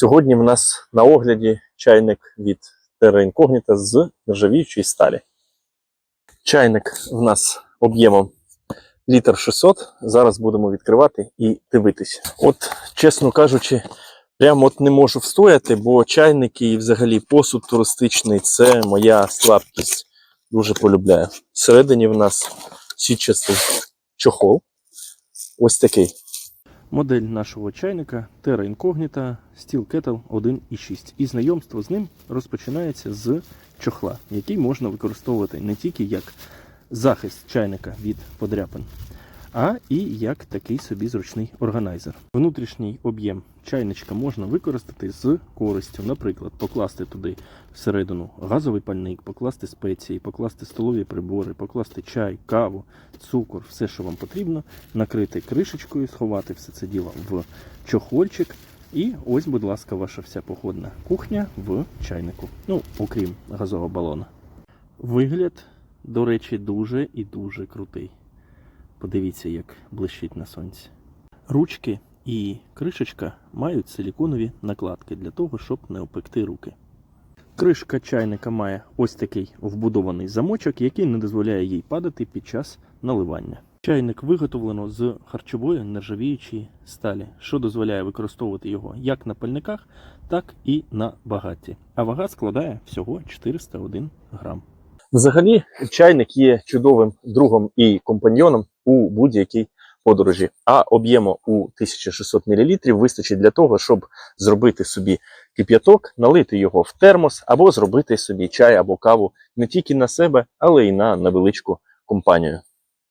Сьогодні в нас на огляді чайник від Terra Incognita з нержавіючої сталі. Чайник в нас об'ємом літр 600. Зараз будемо відкривати і дивитись. От, чесно кажучи, прямо от не можу встояти, бо чайники і взагалі посуд туристичний це моя слабкість. Дуже полюбляю. Всередині в нас сітчастий чохол. Ось такий. Модель нашого чайника Terra Incognita Steel Kettle 1.6. І знайомство з ним розпочинається з чохла, який можна використовувати не тільки як захист чайника від подряпин, а і як такий собі зручний органайзер. Внутрішній об'єм чайничка можна використати з користю, наприклад, покласти туди всередину газовий пальник, покласти спеції, покласти столові прибори, покласти чай, каву, цукор, все, що вам потрібно, накрити кришечкою, сховати все це діло в чохольчик. І ось, будь ласка, ваша вся походна кухня в чайнику. Ну, окрім газового балона. Вигляд, до речі, дуже і дуже крутий. Подивіться, як блищить на сонці. Ручки і кришечка мають силіконові накладки для того, щоб не опекти руки. Кришка чайника має ось такий вбудований замочок, який не дозволяє їй падати під час наливання. Чайник виготовлено з харчової нержавіючої сталі, що дозволяє використовувати його як на пальниках, так і на багатті. А вага складає всього 401 грам. Взагалі, чайник є чудовим другом і компаньйоном у будь-якій подорожі, а об'єму у 1600 мл вистачить для того, щоб зробити собі кип'яток, налити його в термос або зробити собі чай або каву не тільки на себе, але й на невеличку компанію.